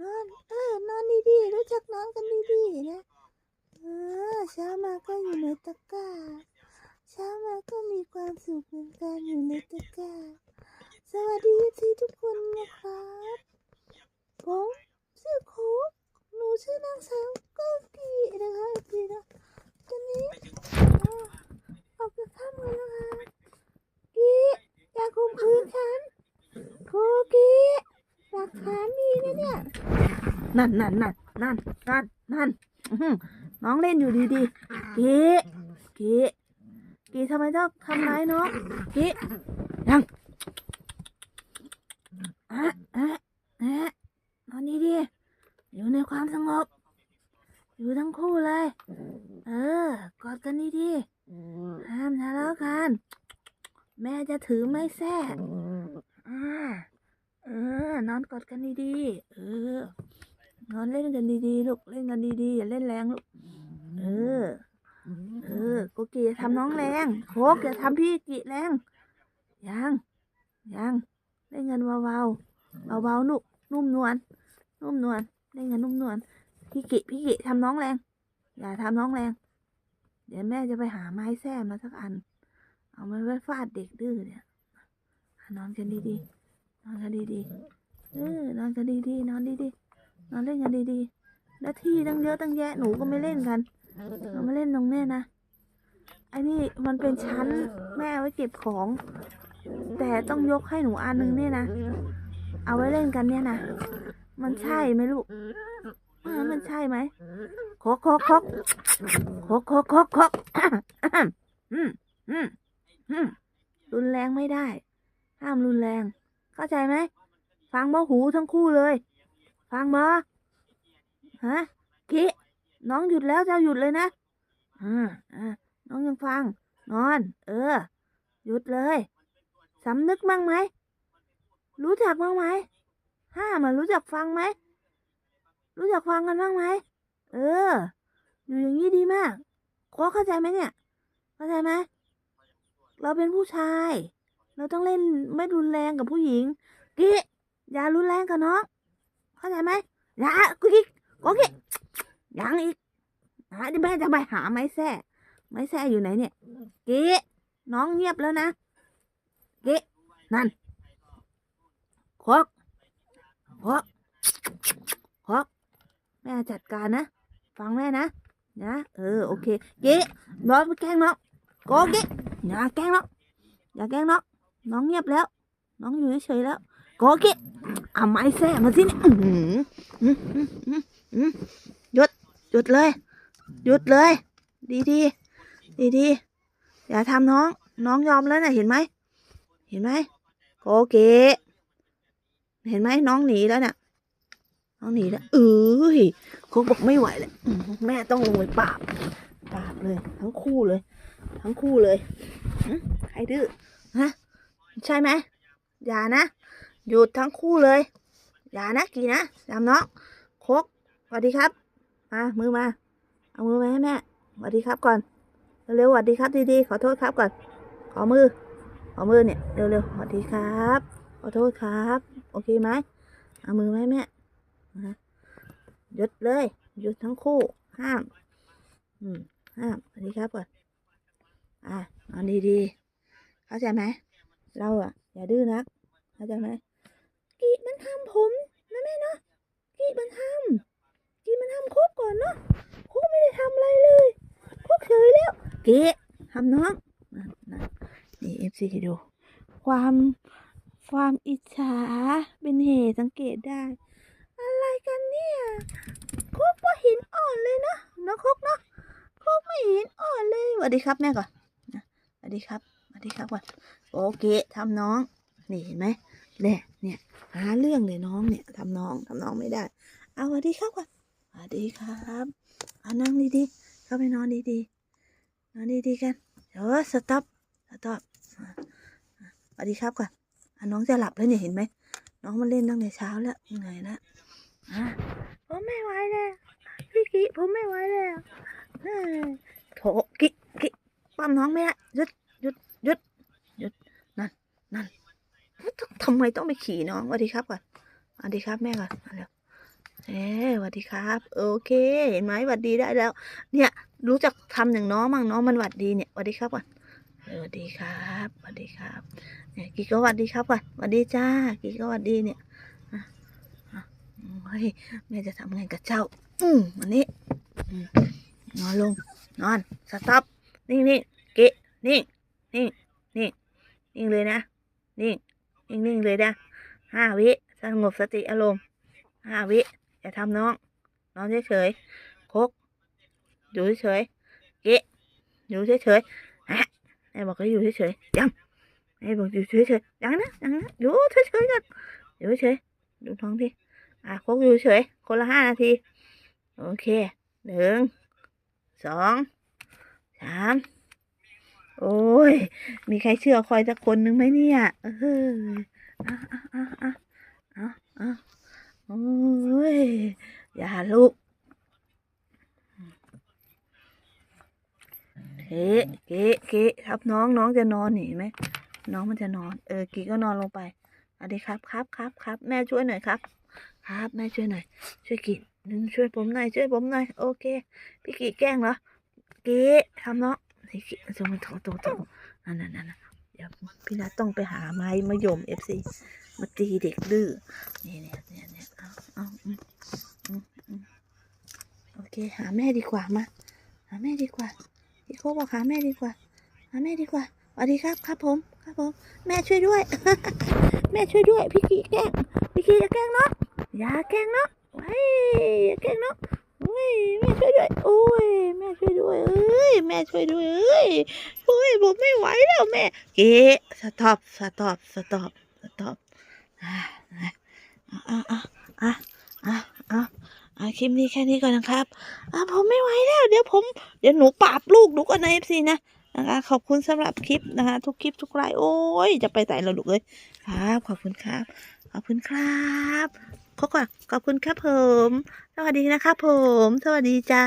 นอน เออนอนดีๆ รู้จักนอนกันดีๆ นะ เออเช้ามาก็อยู่ในตะกร้า เช้ามาก็มีความสุขเหมือนกันอยู่ในตะกร้า สวัสดีทีทุกคนนะครับ ผมชื่อโค้กหนูชื่อนางสาวก็กีนะคะกีนะตอนนี้อ่าออกจากถ้ำกันแล้วค่ะกีอย่าข่มขืนฉันโคกี หลักฐานมีนะเนี่ยนั่นนั่นนั่นนั่นนั่นนั่นน้องเล่นอยู่ดีๆกีกีกีทำไมต้องทำร้ายน้องกียังอะอะอะนอนดีๆอยู่ในความสงบ อยู่ทั้งคู่เลย เออกอดกันดีๆห้ามทะเลาะกัน แม่จะถือไม้แส้อ่า เออนอนกอดกันดีๆ เออ นอนเล่นกันดีๆ ลูก เล่นกันดีๆ อย่าเล่นแรงลูก เออ เออโกกีอย่าทำน้องแรงโคกอย่าทำพี่กิแรง ยัง ยัง เล่นกันเบาๆ เบาๆ นุกนุ่มนวล นุ่มนวล เล่นกันนุ่มนวล พี่กิ พี่กิทำน้องแรง อย่าทำน้องแรง เดี๋ยวแม่จะไปหาไม้แส้มาสักอัน เอามาไว้ฟาดเด็กดื้อเนี่ย นอนกันดีๆ นอนกันดีๆเออนอนกันดีๆนอนดีๆนอนเล่นกันดีๆแล้วที่ตั้งเยอะตั้งแยะหนูก็ไม่เล่นกันเรามาเล่นตรงเนี้ยนะไอ้นี่มันเป็นชั้นแม่เอาไว้เก็บของ แต่ต้องยกให้หนูอันหนึงเนี่ยนะเอาไว้เล่นกันเนี่ยนะมันใช่ไหมลูกเออมันใช่ไหมโคกโคกโคกโคกโคกโคกโคกอืมอืมอืมรุนแรงไม่ได้ ห้ามรุนแรง เข้าใจไหมฟังบ่หูทั้งคู่เลย ฟังบ่ฮะกิน้องหยุดแล้วเจ้าหยุดเลยนะอ่าอ่าน้องยังฟัง นอน เออ หยุดเลยสำนึกบ้างไหมรู้จักบ้างไหมห้ามารู้จักฟังไหมรู้จักฟังกันบ้างไหมเออ อยู่อย่างนี้ดีมากโค้เข้าใจไหมเนี่ย เข้าใจไหมเราเป็นผู้ชาย เราต้องเล่นไม่รุนแรงกับผู้หญิงกิอย่ารุนแรงกับน้องเข้าใจไหมอย่ากุกิโอเคยังอีกหาดิแม่จะไปหาไม้แส้ไม้แส้อยู่ไหนเนี่ยกิน้องเงียบแล้วนะกินั่นควักควักควักแม่จัดการนะ ฟังแม่นะนะเออโอเคเกิน้องไปแกล้งน้องโกกิอย่าแกล้งน้องอย่าแกล้งน้อง น้องเงียบแล้ว น้องอยู่เฉยๆแล้วโกกิเอาไม้แส้มาสิเนี่ยหยุดหยุดเลย หยุดเลย ดีดีดีดีๆอย่าทำน้อง น้องยอมแล้วนะเห็นไหมเห็นไหมโกกิเห็นไหมน้องหนีแล้วน่ะ น้องหนีแล้วเอ้ยโคบอกไม่ไหวแล้วแม่ต้องลงไปปราบปราบเลย ทั้งคู่เลย ทั้งคู่เลยใครดื้อฮะ ใช่ไหมอย่านะ หยุดทั้งคู่เลย อย่านะกี่นะจำเนาะโคกสวัสดีครับมามือมา เอามือมาให้แม่สวัสดีครับก่อน เร็วๆสวัสดีครับดีๆขอโทษครับก่อน ขอมือ ขอมือเนี่ยเร็วๆสวัสดีครับ ขอโทษครับ โอเคไหมเอามือมาให้แม่นะหยุดเลยหยุดทั้งคู่ ห้าม อืมห้ามสวัสดีครับก่อน อะนอนดีๆ เข้าใจไหม เราอะอย่าดื้อนักเข้าใจไหมกีมันทำผมนะแม่เนาะกีมันทำกีมันทำโคกก่อนเนาะโคกไม่ได้ทำอะไรเลยโคกเฉยแล้วกีทำน้องนี่เอฟซีดู ความความอิจฉาเป็นเหตุสังเกตได้ อะไรกันเนี่ยโคกก็หินอ่อนเลยเนาะนาะโคกเนาะโคกไม่ห็นอ่อนเลยสวัสดีครับแม่ก่อนสวัสดีครับสวัสดีครับก่อน โอเคทำน้อง นี่เห็นไหมเนี่ยเนี่ยหาเรื่องเลยน้องเนี่ยทำน้องทำน้องไม่ได้ เอาสวัสดีครับก่อนสวัสดีครับเอานั่งดีๆเข้าไปนอนดีๆนอนดีๆกันเดี๋ยวสต็อปสต็อปสวัสดีครับก่อนอะน้องจะหลับแล้วเนี่ยเห็นไหมน้องมาเล่นตั้งแต่เช้าแล้วเหนื่อยแล้วอะผมไม่ไหวแล้วพี่กิผมไม่ไหวแล้วโถกิกิปั้มน้องไม่ได้ยุดหยุดหยุดหยุดนั่นนั่นทำไมต้องไปขี่น้องสวัสดีครับก่อนสวัสดีครับแม่ก่อนมาเร็วเอ๊สวัสดีครับ โอเค เห็นไหมหวัดดีได้แล้ว เนี่ยรู้จักทำอย่างน้องมั่งน้องมันหวัดดีเนี่ยหวัดดีครับก่อนสวัสดีครับสวัสดีครับเนี่ยกีก็หวัดดีครับก่อนหวัดดีจ้ากีก็หวัดดีเนี่ยเฮ้ยแม่จะทำไงกับเจ้า อืมวันนี้นอนลงนอนสต็อปนิ่งนิ่งเกะนิ่งนิ่งนิ่งนิ่งเลยนะนิ่ง นิ่งนิ่งเลยนะห้าวิสงบสติอารมณ์ห้าวิอย่าทำน้องนอนเฉยๆคกอยู่เฉยๆเกะอยู่เฉยๆฮะแม่บอกให้อยู่เฉยๆยังแม่บอกอยู่เฉยๆยังนะยังนะอยู่เฉยๆกันอยู่เฉยๆดูท้องที่อะคกอยู่เฉยคนละห้านาทีโอเคหนึ่งสองสาม โอ้ย มีใครเชื่อคอยสักคนหนึ่งไหมเนี่ยเอออะอะอะอะอะอะโอ้ย อย่าลูกเก๊เก๊เก๊ครับน้องน้องจะนอนหนีไหม น้องมันจะนอน เออกีก็นอนลงไปสวัสดีครับครับครับครับแม่ช่วยหน่อยครับ ครับแม่ช่วยหน่อย ช่วยกีหนึ่งช่วยผมหน่อยช่วยผมหน่อยโอเค พี่กีแกล้งเหรอกีทำเนาะ พี่กีจะมันโตโตโตนั่นนั่นนั่นเดี๋ยวพี่นัทต้องไปหาไม้มะยมเอฟซีมาตีเด็กดื้อนี่เนี่ยเนี่ยเนี่ยเอาเอาโอเค หาแม่ดีกว่ามา หาแม่ดีกว่าพี่โคบอกหาแม่ดีกว่า หาแม่ดีกว่าสวัสดีครับครับผมครับผม แม่ช่วยด้วย แม่ช่วยด้วย พี่กีแกล้งพี่กีอย่าแกล้งเนาะอย่าแกล้งเนาะไว้อย่าแกล้งเนาะ แม่ช่วยด้วยโอ้ยแม่ช่วยด้วยเอ้ยแม่ช่วยด้วยเอ้ยโอ้ยผมไม่ไหวแล้วแม่เอ๊สต็อปสต็อปสต็อปสต็อปอะอะอะอะอะอะอาคลิปนี้แค่นี้ก่อนนะครับอะผมไม่ไหวแล้ว เดี๋ยวผม เดี๋ยวหนูปราบลูกหนูก่อนในเอฟซีนะนะคะ ขอบคุณสำหรับคลิปนะคะ ทุกคลิปทุกไลน์โอ้ย จะไปใส่เราลูกเลยครับ ขอบคุณครับ ขอบคุณครับขอก่อขอบคุณครับผม สวัสดีนะคะผม สวัสดีจ้า